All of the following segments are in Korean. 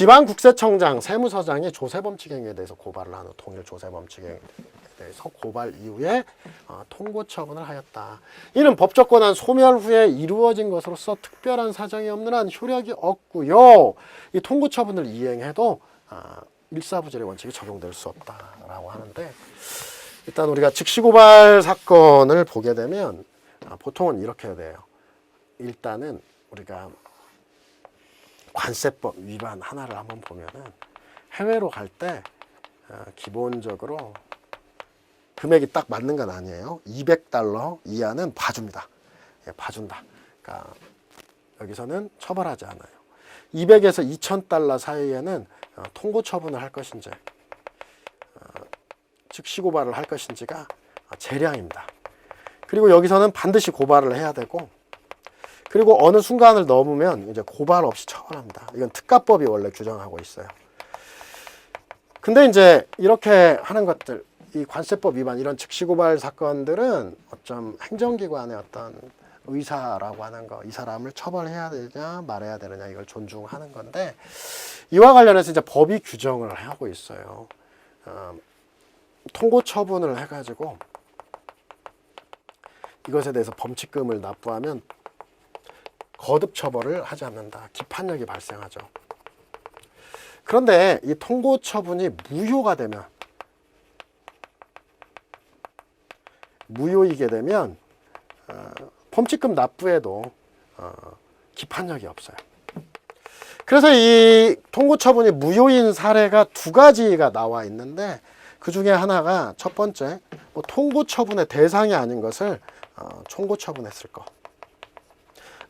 지방국세청장 세무서장이 조세범칙행위에 대해서 고발을 하는 통일 조세범칙행위에 대해서 고발 이후에 어, 통고 처분을 하였다. 이는 법적 권한 소멸 후에 이루어진 것으로서 특별한 사정이 없는 한 효력이 없고요. 이 통고 처분을 이행해도 아, 일사부절의 원칙이 적용될 수 없다라고 하는데 일단 우리가 즉시고발 사건을 보게 되면 아, 보통은 이렇게 돼요. 일단은 우리가 관세법 위반 하나를 한번 보면은 해외로 갈때 어, 기본적으로 금액이 딱 맞는 건 아니에요. 200달러 이하는 봐줍니다. 예, 봐준다. 그러니까 여기서는 처벌하지 않아요. 200에서 2000달러 사이에는 어, 통고 처분을 할 것인지 어, 즉시 고발을 할 것인지가 어, 재량입니다. 그리고 여기서는 반드시 고발을 해야 되고 그리고 어느 순간을 넘으면 이제 고발 없이 처벌합니다. 이건 특가법이 원래 규정하고 있어요. 근데 이제 이렇게 하는 것들, 이 관세법 위반 이런 즉시 고발 사건들은 어쩜 행정기관의 어떤 의사라고 하는 거, 이 사람을 처벌해야 되냐 말해야 되느냐 이걸 존중하는 건데 이와 관련해서 이제 법이 규정을 하고 있어요. 어, 통고 처분을 해가지고 이것에 대해서 범칙금을 납부하면 거듭 처벌을 하지 않는다. 기판력이 발생하죠. 그런데 이 통고 처분이 무효가 되면 무효이게 되면 어, 범칙금 납부에도 어, 기판력이 없어요. 그래서 이 통고 처분이 무효인 사례가 두 가지가 나와 있는데 그 중에 하나가 첫 번째 뭐 통고 처분의 대상이 아닌 것을 어, 총고 처분했을 것.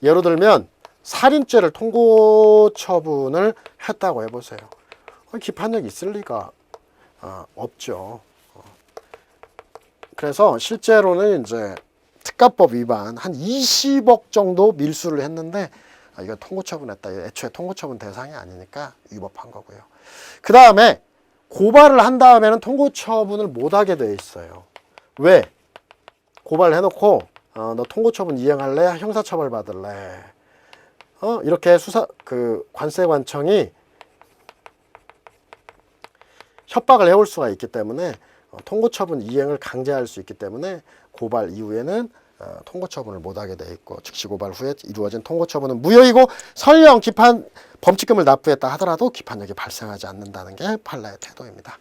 예를 들면 살인죄를 통고 처분을 했다고 해보세요. 어, 기판력 있을 리가 어, 없죠. 어. 그래서 실제로는 이제 특가법 위반 한 20억 정도 밀수를 했는데 아, 이거 통고 처분했다. 애초에 통고 처분 대상이 아니니까 위법한 거고요. 그 다음에 고발을 한 다음에는 통고 처분을 못 하게 돼 있어요. 왜? 고발을 해놓고 어, 너 통고 처분 이행할래? 형사 처벌 받을래? 어, 이렇게 수사 그 관세관청이 협박을 해올 수가 있기 때문에 어, 통고 처분 이행을 강제할 수 있기 때문에 고발 이후에는 어, 통고 처분을 못 하게 돼 있고 즉시 고발 후에 이루어진 통고 처분은 무효이고 설령 기판 범칙금을 납부했다 하더라도 기판력이 발생하지 않는다는 게 판례의 태도입니다.